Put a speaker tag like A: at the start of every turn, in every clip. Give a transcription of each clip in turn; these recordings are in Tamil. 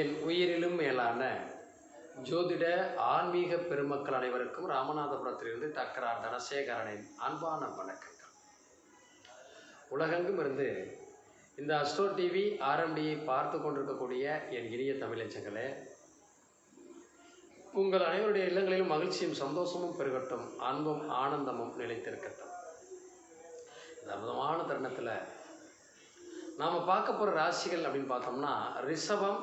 A: என் உயிரிலும் மேலான ஜோதிட ஆன்மீக பெருமக்கள் அனைவருக்கும் ராமநாதபுரத்திலிருந்து டாக்டர் ஆர். தனசேகரனின் அன்பான வணக்கங்கள். உலகெங்கும் இருந்து இந்த அஸ்ட்ரோ டிவி ஆர்எம்டியை பார்த்து கொண்டிருக்கக்கூடிய என் இனிய தமிழச்சங்களே உங்கள் அனைவருடைய இல்லங்களிலும் மகிழ்ச்சியும் சந்தோஷமும் பெருகட்டும் அன்பும் ஆனந்தமும் நிலைத்திருக்கட்டும். இந்த அற்புதமான தருணத்தில் நாம் பார்க்க போகிற ராசிகள் அப்படின்னு பார்த்தோம்னா ரிஷபம்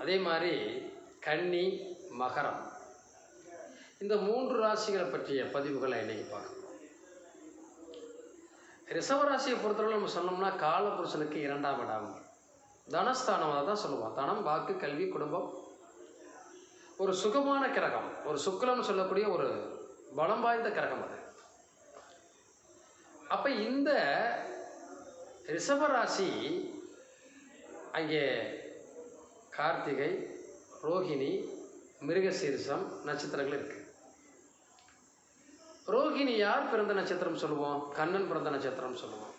A: அதே மாதிரி கன்னி மகரம். இந்த மூன்று ராசிகளை பற்றிய பதிவுகளை இன்னைக்கு பார்க்கணும் ரிஷப ராசியை பொறுத்தவரை நம்ம சொன்னோம்னா காலபுருஷனுக்கு இரண்டாம் இடம். தனஸ்தானம் அதை தான் சொல்லுவோம். தனம் வாக்கு கல்வி குடும்பம். ஒரு சுகமான கிரகம் ஒரு சுக்கலம்னு சொல்லக்கூடிய ஒரு பலம் வாய்ந்த கிரகம் அது. அப்போ இந்த ரிஷபராசி அங்கே கார்த்திகை ரோகிணி மிருகசீரிசம் நட்சத்திரங்கள் இருக்கு. ரோஹிணி யார் பிறந்த நட்சத்திரம் சொல்லுவோம்? கண்ணன் பிறந்த நட்சத்திரம் சொல்லுவோம்.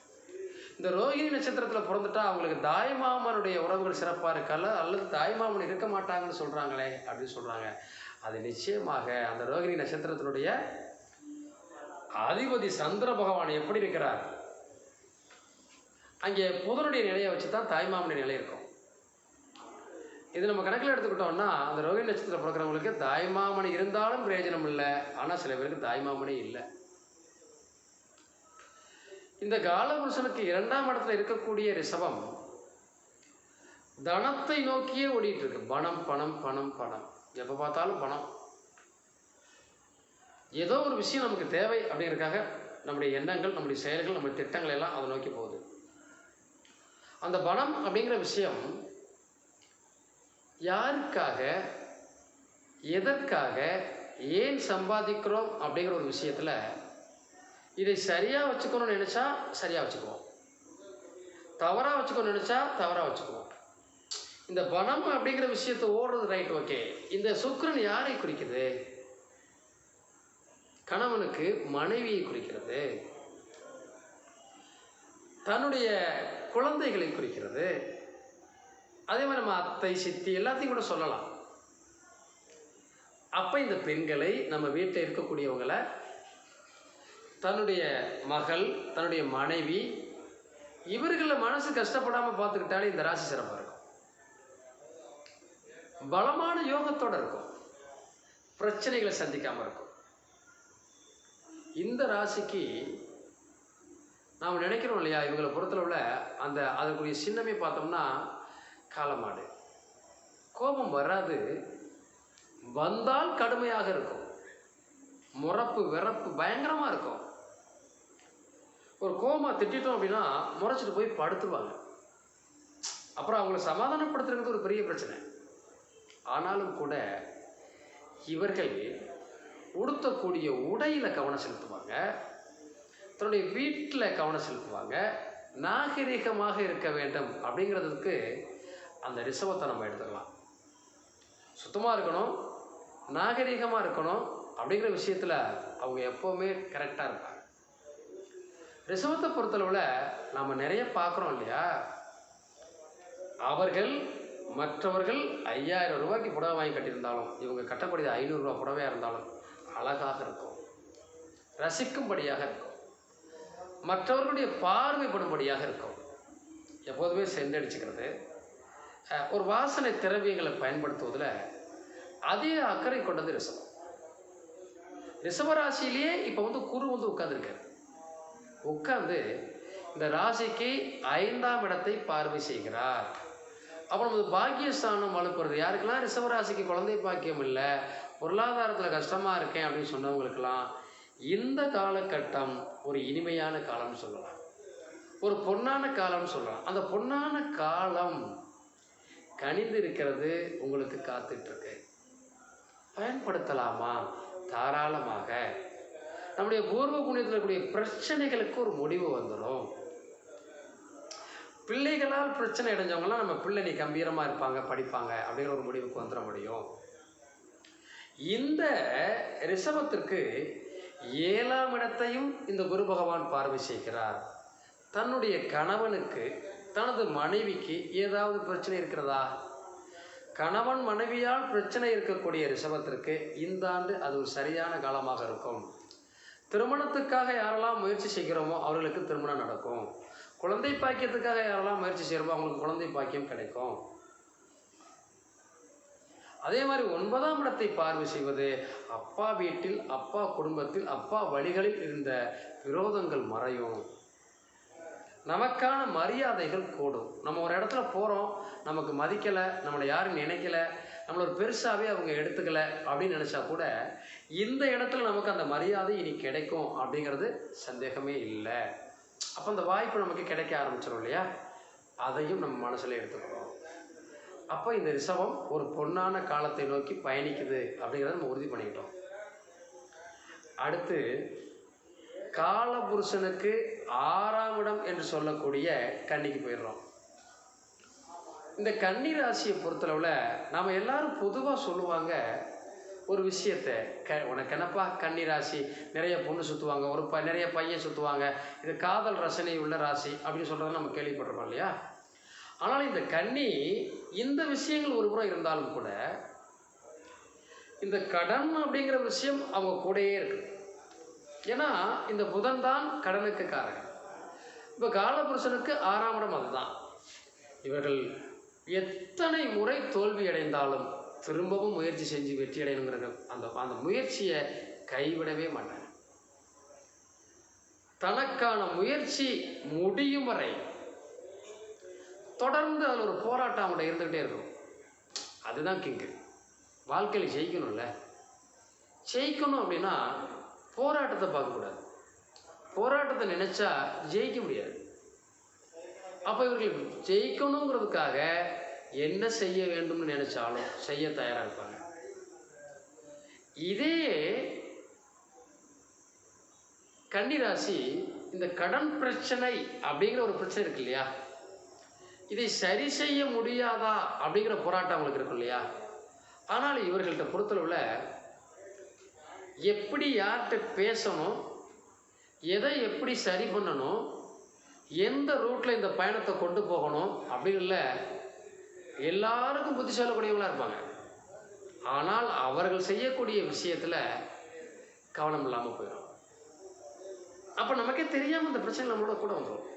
A: இந்த ரோஹிணி நட்சத்திரத்தில் பிறந்துட்டா அவங்களுக்கு தாய்மாமனுடைய உறவுகள் சிறப்பாக இருக்கல அல்லது தாய்மாமன் இருக்க மாட்டாங்கன்னு சொல்கிறாங்களே அப்படின்னு சொல்கிறாங்க அது நிச்சயமாக அந்த ரோஹிணி நட்சத்திரத்தினுடைய அதிபதி சந்திர பகவான் எப்படி இருக்கிறார்? அங்கே புதனுடைய நிலையை வச்சு தான் தாய்மாமனுடைய நிலை இருக்கும். இது நம்ம கணக்கில் எடுத்துக்கிட்டோம்னா அந்த ரோஹிணி நட்சத்திரம் பிறக்கிறவங்களுக்கு தாய்மாமணி இருந்தாலும் பிரயோஜனம் இல்லை. ஆனால் சில பேருக்கு தாய்மாமணி இல்லை. இந்த காலபுருஷனுக்கு இரண்டாம் இடத்துல இருக்கக்கூடிய ரிஷபம் தனத்தை நோக்கியே ஓடிட்டு இருக்கு பணம் பணம் பணம் பணம். எப்போ பார்த்தாலும் பணம். ஏதோ ஒரு விஷயம் நமக்கு தேவை அப்படிங்கிறதுக்காக நம்முடைய எண்ணங்கள் நம்முடைய செயல்கள் நம்முடைய திட்டங்கள் எல்லாம் அதை நோக்கி போகுது. அந்த பணம் அப்படிங்கிற விஷயம் யாருக்காக எதற்காக ஏன் சம்பாதிக்கிறோம் அப்படிங்கிற ஒரு விஷயத்தில் இதை சரியாக வச்சுக்கணும்னு நினச்சா சரியாக வச்சுக்குவோம். தவறாக வச்சுக்கணும்னு நினச்சா தவறாக வச்சுக்குவோம். இந்த பணம் அப்படிங்கிற விஷயத்தை ஓடுறது ரைட் ஓகே இந்த சுக்ரன் யாரை குறிக்குது? கணவனுக்கு மனைவியை குறிக்கிறது. தன்னுடைய குழந்தைகளை குறிக்கிறது. அதே மாதிரி நம்ம அத்தை சித்தி எல்லாத்தையும் கூட சொல்லலாம். அப்போ இந்த பெண்களை நம்ம வீட்டில் இருக்கக்கூடியவங்களை தன்னுடைய மகள் தன்னுடைய மனைவி இவர்களை மனசு கஷ்டப்படாமல் பார்த்துக்கிட்டாலே இந்த ராசி சிறப்பாக இருக்கும். பலமான யோகத்தோடு இருக்கும். பிரச்சனைகளை சந்திக்காமல் இருக்கும். இந்த ராசிக்கு நாம் நினைக்கிறோம் இல்லையா? இவங்களை பொறுத்தளவில் அந்த அதற்குரிய சின்னமே பார்த்தோம்னா காலமாடு. கோபம் வராது. வந்தால் கடுமையாக இருக்கும். முறப்பு விறப்பு பயங்கரமாக இருக்கும். ஒரு கோபமாக திட்டிட்டோம் அப்படின்னா முறைச்சிட்டு போய் படுத்துவாங்க. அப்புறம் அவங்கள சமாதானப்படுத்துறது ஒரு பெரிய பிரச்சனை. ஆனாலும் கூட இவர்கள் உடுத்தக்கூடிய உடையில் கவனம் செலுத்துவாங்க. தன்னுடைய வீட்டில் கவனம் செலுத்துவாங்க. நாகரிகமாக இருக்க வேண்டும் அப்படிங்கிறதுக்கு அந்த ரிசவத்தை நம்ம எடுத்துக்கலாம். சுத்தமாக இருக்கணும் நாகரிகமாக இருக்கணும் அப்படிங்கிற விஷயத்தில் அவங்க எப்போவுமே கரெக்டாக இருப்பாங்க. ரிசவத்தை பொறுத்தளவில் நாம் நிறைய பார்க்குறோம் இல்லையா? அவர்கள் மற்றவர்கள் ஐயாயிரம் ரூபாய்க்கு புடவை வாங்கி கட்டியிருந்தாலும் இவங்க கட்டக்கூடியது ஐநூறுரூவா புடவையாக இருந்தாலும் அழகாக இருக்கும். ரசிக்கும்படியாக இருக்கும். மற்றவர்களுடைய பார்வைப்படும்படியாக இருக்கும். எப்போதுமே சென்றடிச்சுக்கிறது. ஒரு வாசனை திரவியங்களை பயன்படுத்துவதில் அதே அக்கறை கொண்டது ரிஷபம். ரிஷபராசியிலேயே இப்போ வந்து குரு வந்து உட்காந்துருக்காரு உட்கார்ந்து இந்த ராசிக்கு ஐந்தாம் இடத்தை பார்வை செய்கிறார். அப்புறம் நமது பாக்கியஸ்தானம் வலுப்புறது யாருக்கெல்லாம் ரிஷபராசிக்கு குழந்தை பாக்கியம் இல்லை பொருளாதாரத்தில் கஷ்டமாக இருக்கேன் அப்படின்னு சொன்னவங்களுக்கெல்லாம் இந்த காலகட்டம் ஒரு இனிமையான காலம்னு சொல்லலாம். ஒரு பொன்னான காலம்னு சொல்லலாம். அந்த பொன்னான காலம் கனிந்து இருக்கிறது உங்களுக்கு காத்துட்ருக்கு பயன்படுத்தலாமா? தாராளமாக. நம்முடைய பூர்வ புண்ணியத்தில் இருக்கக்கூடிய பிரச்சனைகளுக்கு ஒரு முடிவு வந்துடும். பிள்ளைகளால் பிரச்சனை அடைஞ்சவங்கலாம் நம்ம பிள்ளை நீ கம்பீரமாக இருப்பாங்க படிப்பாங்க அப்படிங்கிற ஒரு முடிவுக்கு வந்துட முடியும். இந்த ரிஷபத்திற்கு ஏழாம் இடத்தையும் இந்த குரு பகவான் பார்வை செய்கிறார் தன்னுடைய கணவனுக்கு தனது மனைவிக்கு ஏதாவது பிரச்சனை இருக்கிறதா? கணவன் மனைவியால் பிரச்சனை இருக்கக்கூடிய ரிஷபத்திற்கு இந்த ஆண்டு அது ஒரு சரியான காலமாக இருக்கும். திருமணத்துக்காக யாரெல்லாம் முயற்சி செய்கிறோமோ அவர்களுக்கு திருமணம் நடக்கும். குழந்தை பாக்கியத்துக்காக யாரெல்லாம் முயற்சி செய்கிறோமோ அவங்களுக்கு குழந்தை பாக்கியம் கிடைக்கும். அதே மாதிரி ஒன்பதாம் இடத்தை பார்வை செய்வது அப்பா வீட்டில் அப்பா குடும்பத்தில் அப்பா வழிகளில் இருந்த விரோதங்கள் மறையும். நமக்கான மரியாதைகள் கூடும். நம்ம ஒரு இடத்துல போகிறோம் நமக்கு மதிக்கலை நம்மளை யாரும் நினைக்கல நம்மளை ஒரு பெருசாகவே அவங்க எடுத்துக்கலை அப்படின்னு நினச்சா கூட இந்த இடத்துல நமக்கு அந்த மரியாதை இனி கிடைக்கும் அப்படிங்கிறது சந்தேகமே இல்லை. அப்போ அந்த வாய்ப்பு நமக்கு கிடைக்க ஆரம்பிச்சிடும் இல்லையா? அதையும் நம்ம மனசில் எடுத்துக்கணும். அப்போ இந்த ரிசவம் ஒரு பொன்னான காலத்தை நோக்கி பயணிக்குது அப்படிங்கிறத நம்ம உறுதி பண்ணிக்கிட்டோம். அடுத்து காலபுருஷனுக்கு ஆறாம் இடம் என்று சொல்லக்கூடிய கன்னிக்கு போயிடுறோம். இந்த கன்னி ராசியை பொறுத்தளவில் நாம் எல்லாரும் பொதுவாக சொல்லுவாங்க ஒரு விஷயத்தை. க உனக்கு என்னப்பா கன்னி ராசி? நிறைய பொண்ணு சுற்றுவாங்க ஒரு ப நிறைய பையன் சுற்றுவாங்க இது காதல் ரசனை உள்ள ராசி அப்படின்னு சொல்கிறத நம்ம கேள்விப்பட்டிருக்கோம் இல்லையா? ஆனால் இந்த கன்னி இந்த விஷயங்கள் ஒரு புறம் இருந்தாலும் கூட இந்த கடன் அப்படிங்கிற விஷயம் அவங்க கூடயே இருக்குது ஏன்னா இந்த புதன் தான் கடனுக்கு காரகன். இப்போ காலபுருஷனுக்கு ஆறாம் இடம் அதுதான். இவர்கள் எத்தனை முறை தோல்வி அடைந்தாலும் திரும்பவும் முயற்சி செஞ்சு வெற்றி அடையணுங்கிற அந்த அந்த முயற்சியை கைவிடவே மாட்டாங்க தனக்கான முயற்சி முடியும் வரை தொடர்ந்து அதில் ஒரு போராட்டம் அவங்கள்ட்ட இருந்துக்கிட்டே இருக்கும். அதுதான் கிங்கு. வாழ்க்கையில் ஜெயிக்கணும்ல. ஜெயிக்கணும் அப்படின்னா போராட்டத்தை பார்க்கக்கூடாது. போராட்டத்தை நினச்சா ஜெயிக்க முடியாது. அப்போ இவர்கள் ஜெயிக்கணுங்கிறதுக்காக என்ன செய்ய வேண்டும்னு நினச்சாலும் செய்ய தயாராக இருப்பாங்க. இதே கன்னிராசி இந்த கடன் பிரச்சனை அப்படிங்கிற ஒரு பிரச்சனை இருக்கு இல்லையா? இதை சரி செய்ய முடியாதா அப்படிங்கிற போராட்டம் அவங்களுக்கு இருக்கும் இல்லையா? ஆனால் இவர்கள்ட்ட பொறுத்தளவில் எப்படி யார்கிட்ட பேசணும் எதை எப்படி சரி பண்ணணும் எந்த ரூட்டில் இந்த பயணத்தை கொண்டு போகணும் அப்படின்னு எல்லாருக்கும் புத்தி சொல்லக்கூடியவங்களா இருப்பாங்க. ஆனால் அவர்கள் செய்யக்கூடிய விஷயத்தில் கவனம் இல்லாமல் போயிடும். அப்போ நமக்கே தெரியாமல் இந்த பிரச்சனை நம்மளோட கூட வந்துடும்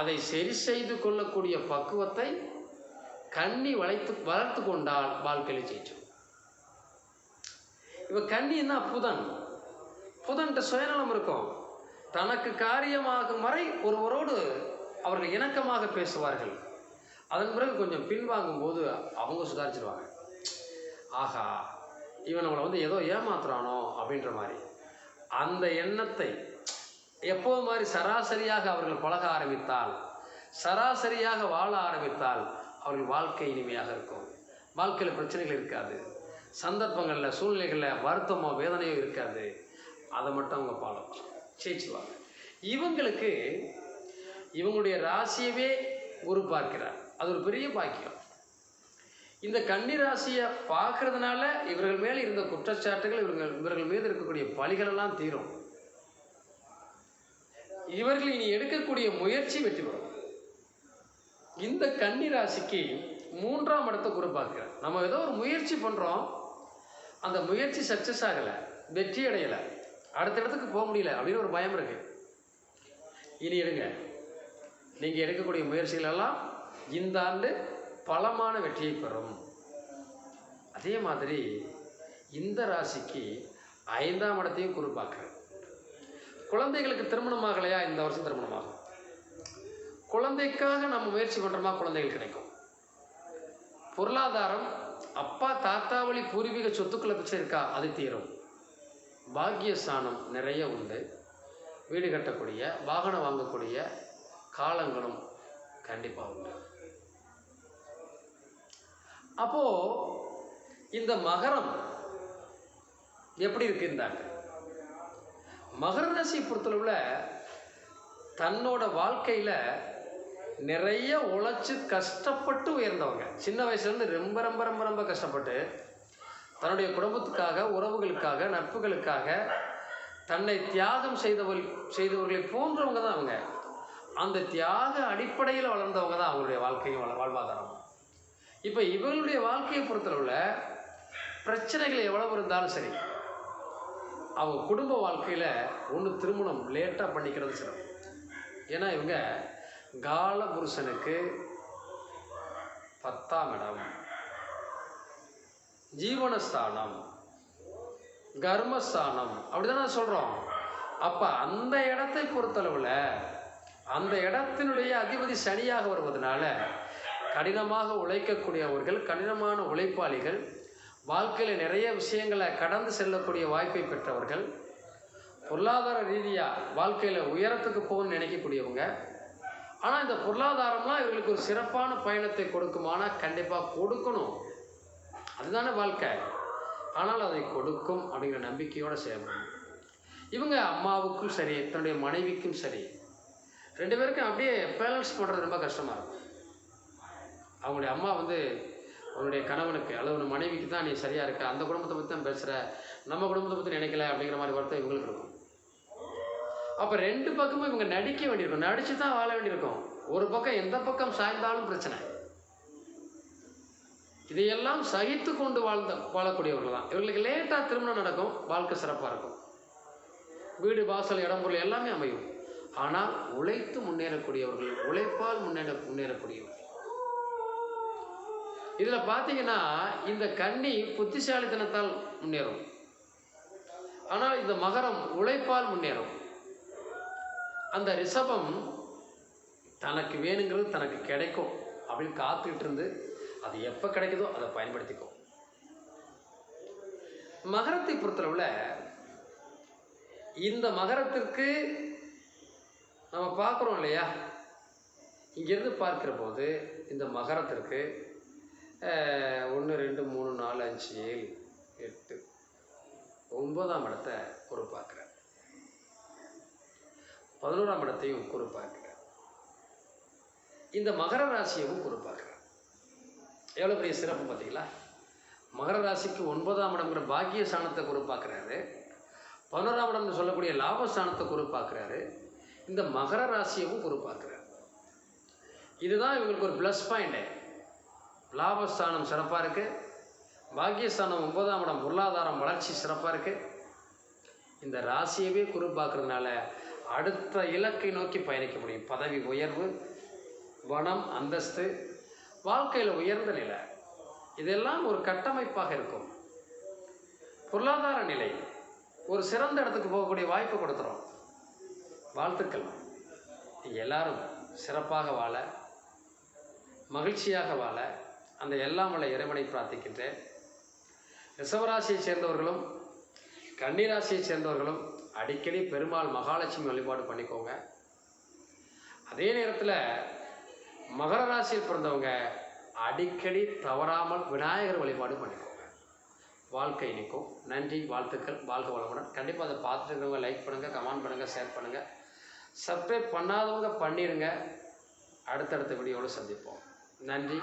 A: அதை சரி செய்து கொள்ளக்கூடிய பக்குவத்தை கண்ணி வளைத்து வளர்த்து கொண்டால் வாழ்க்கையில் ஜெயிச்சோம் இப்போ கண்ணின்னா புதன். புதன்கிட்ட சுயநலம் இருக்கும். தனக்கு காரியமாகும் வரை ஒருவரோடு அவர்கள் இணக்கமாக பேசுவார்கள். அதன் பிறகு கொஞ்சம் பின்வாங்கும் போது அவங்க சுதாரிச்சிருவாங்க. ஆஹா இவன் நம்மளை வந்து ஏதோ ஏமாத்துறானோ அப்படின்ற மாதிரி. அந்த எண்ணத்தை எப்போ மாதிரி சராசரியாக அவர்கள் பழக ஆரம்பித்தால் சராசரியாக வாழ ஆரம்பித்தால் அவர்கள் வாழ்க்கை இனிமையாக இருக்கும். வாழ்க்கையில் பிரச்சனைகள் இருக்காது. சந்தர்ப்பங்களில் சூழ்நிலைகளில் வருத்தமோ வேதனையோ இருக்காது. அதை மட்டும் அவங்க பாலம் ஜெயிச்சுவாங்க இவங்களுக்கு இவங்களுடைய ராசியவே குரு பார்க்கிறார். அது ஒரு பெரிய பாக்கியம். இந்த கன்னி ராசியை பார்க்கறதுனால இவர்கள் மேல் இருந்த குற்றச்சாட்டுகள் இவர்கள் இவர்கள் மீது இருக்கக்கூடிய பலிகளெல்லாம் தீரும். இவர்கள் இனி எடுக்கக்கூடிய முயற்சி வெற்றி பெறும். இந்த கன்னி ராசிக்கு மூன்றாம் இடத்தை குரு பார்க்கிறார். நம்ம ஏதோ ஒரு முயற்சி பண்ணுறோம் அந்த முயற்சி சக்ஸஸ் ஆகலை வெற்றி அடையலை அடுத்த இடத்துக்கு போக முடியல அப்படின்னு ஒரு பயம் இருக்கு. இனி எடுங்க. நீங்கள் எடுக்கக்கூடிய முயற்சிகளெல்லாம் இந்த ஆண்டு பலமான வெற்றியை பெறும். அதே மாதிரி இந்த ராசிக்கு ஐந்தாம் இடத்தையும் குறிப்பாக்குறேன் குழந்தைகளுக்கு திருமணம் ஆகலையா? இந்த வருஷம் திருமணம் ஆகும். குழந்தைக்காக நம்ம முயற்சி பண்ணுறோமா குழந்தைகள் கிடைக்கும். பொருளாதாரம் அப்பா தாத்தா வழி பூர்வீக சொத்துக்களை பிரச்சனை இருக்கா அது தீரும். பாக்கியஸ்தானம் நிறைய உண்டு. வீடு கட்டக்கூடிய வாகனம் வாங்கக்கூடிய காலங்களும் கண்டிப்பாக உண்டு. அப்போ இந்த மகரம் எப்படி இருக்குன்றாங்க மகர ராசியை பொறுத்தளவில் தன்னோட வாழ்க்கையில் நிறைய உழைச்சி கஷ்டப்பட்டு உயர்ந்தவங்க. சின்ன வயசுலேருந்து ரொம்ப ரொம்ப ரொம்ப ரொம்ப கஷ்டப்பட்டு தன்னுடைய குடும்பத்துக்காக உறவுகளுக்காக நட்புகளுக்காக தன்னை தியாகம் செய்தவர்கள் செய்தவர்களை போன்றவங்க தான் அவங்க. அந்த தியாக அடிப்படையில் வளர்ந்தவங்க தான் அவங்களுடைய வாழ்க்கையும் வள வாழ்வாதாரம். இப்போ இவங்களுடைய வாழ்க்கையை பொறுத்தளவில் பிரச்சனைகள் எவ்வளவு இருந்தாலும் சரி அவங்க குடும்ப வாழ்க்கையில் ஒன்று திருமணம் லேட்டாக பண்ணிக்கிறது சிறப்பு. ஏன்னா இவங்க கால புருஷனுக்கு பத்தாம் இடம். ஜீவனஸ்தானம் கர்மஸ்தானம் அப்படிதானே சொல்கிறோம் அப்போ அந்த இடத்தை பொறுத்தளவில் அந்த இடத்தினுடைய அதிபதி சனியாக வருவதனால கடினமாக உழைக்கக்கூடியவர்கள் கடினமான உழைப்பாளிகள் வாழ்க்கையில் நிறைய விஷயங்களை கடந்து செல்லக்கூடிய வாய்ப்பை பெற்றவர்கள் பொருளாதார ரீதியாக வாழ்க்கையில் உயரத்துக்கு போகணும்னு நினைக்கக்கூடியவங்க ஆனால் இந்த பொருளாதாரம்லாம் இவர்களுக்கு ஒரு சிறப்பான பயணத்தை கொடுக்குமானா கண்டிப்பாக கொடுக்கணும். அதுதானே வாழ்க்கை. ஆனால் அதை கொடுக்கும் அப்படிங்கிற நம்பிக்கையோடு செய்யணும். இவங்க அம்மாவுக்கும் சரி தன்னுடைய மனைவிக்கும் சரி ரெண்டு பேருக்கும் அப்படியே பேலன்ஸ் பண்ணுறது ரொம்ப கஷ்டமாக இருக்கும். அவங்களுடைய அம்மா வந்து அவனுடைய கணவனுக்கு அல்லது ஒரு மனைவிக்கு தான் நீ சரியாக இருக்க அந்த குடும்பத்தை பற்றி தான் பேசுகிற நம்ம குடும்பத்தை பற்றி நினைக்கல அப்படிங்கிற மாதிரி வார்த்தை இவங்களுக்கு இருக்கும். அப்போ ரெண்டு பக்கமும் இவங்க நடிக்க வேண்டியிருக்கும். நடிச்சு தான் வாழ வேண்டியிருக்கும். ஒரு பக்கம் எந்த பக்கம் சாய்ந்தாலும் பிரச்சனை. இதையெல்லாம் சகித்து கொண்டு வாழ்ந்த வாழக்கூடியவர்கள் தான். இவர்களுக்கு லேட்டாக திருமணம் நடக்கும். வாழ்க்கை சிறப்பாக இருக்கும். வீடு வாசல் இடம் பொருள் எல்லாமே அமையும். ஆனால் உழைத்து முன்னேறக்கூடியவர்கள் உழைப்பால் முன்னேற முன்னேறக்கூடியவர்கள். இதில் பார்த்தீங்கன்னா இந்த கன்னி புத்திசாலித்தனத்தால் முன்னேறும். ஆனால் இந்த மகரம் உழைப்பால் முன்னேறும். அந்த ரிஷபம் தனக்கு வேணுங்கிறது தனக்கு கிடைக்கும் அப்படின்னு காத்துக்கிட்டு இருந்து அது எப்போ கிடைக்குதோ அதை பயன்படுத்திக்கும் மகரத்தை பொறுத்தளவில் இந்த மகரத்திற்கு நம்ம பார்க்குறோம் இல்லையா? இங்கேருந்து பார்க்கிற போது இந்த மகரத்திற்கு ஒன்று ரெண்டு மூணு நாலு அஞ்சு ஏழு எட்டு ஒன்பதாம் இடத்தை ஒரு பார்க்குறேன் பதினோராம் இடத்தையும் குரு இந்த மகர ராசியவும் குரு எவ்வளோ பெரிய சிறப்பு பார்த்தீங்களா? மகர ராசிக்கு ஒன்பதாம் இடம்ங்கிற பாக்கிய ஸ்தானத்தை குறிப்பாக்குறாரு பதினோராம் இடம்னு சொல்லக்கூடிய லாபஸ்தானத்தை குறிப்பாக்குறாரு இந்த மகர ராசியவும் குறிப்பாக்குறாரு இதுதான் இவங்களுக்கு ஒரு ப்ளஸ் பாயிண்ட்டு லாபஸ்தானம் சிறப்பாக இருக்குது பாக்கியஸ்தானம் ஒன்பதாம் இடம் பொருளாதாரம் வளர்ச்சி சிறப்பாக இருக்குது இந்த ராசியவே குறிப்பாக்குறதுனால பார்க்குறதுனால அடுத்த இலக்கை நோக்கி பயணிக்க முடியும். பதவி உயர்வு வனம் அந்தஸ்து வாழ்க்கையில் உயர்ந்த நிலை. இதெல்லாம் ஒரு கட்டமைப்பாக இருக்கும். பொருளாதார நிலை. ஒரு சிறந்த இடத்துக்கு போகக்கூடிய வாய்ப்பு கொடுத்துரும் வாழ்த்துக்கள். நீங்கள் எல்லாரும் சிறப்பாக வாழ மகிழ்ச்சியாக வாழ அந்த எல்லாம் உள்ள இறைவனை பிரார்த்திக்கின்றேன். ரிசவராசியை சேர்ந்தவர்களும் கன்னிராசியை சேர்ந்தவர்களும் அடிக்கடி பெருமாள் மகாலட்சுமி வழிபாடு பண்ணிக்கோங்க. அதே நேரத்தில் மகர ராசியில் பிறந்தவங்க அடிக்கடி தவறாமல் விநாயகர் வழிபாடு பண்ணிக்கோங்க. வாழ்க்கை நிற்கும் நன்றி வாழ்த்துக்கள் வாழ்க வளமுடன். கண்டிப்பாக அதை பார்த்துட்டு இருக்கிறவங்க லைக் பண்ணுங்கள் கமெண்ட் பண்ணுங்கள் ஷேர் பண்ணுங்கள் சப்ஸ்கிரைப் பண்ணாதவங்க பண்ணிடுங்க அடுத்தடுத்த வீடியோவில் சந்திப்போம். நன்றி.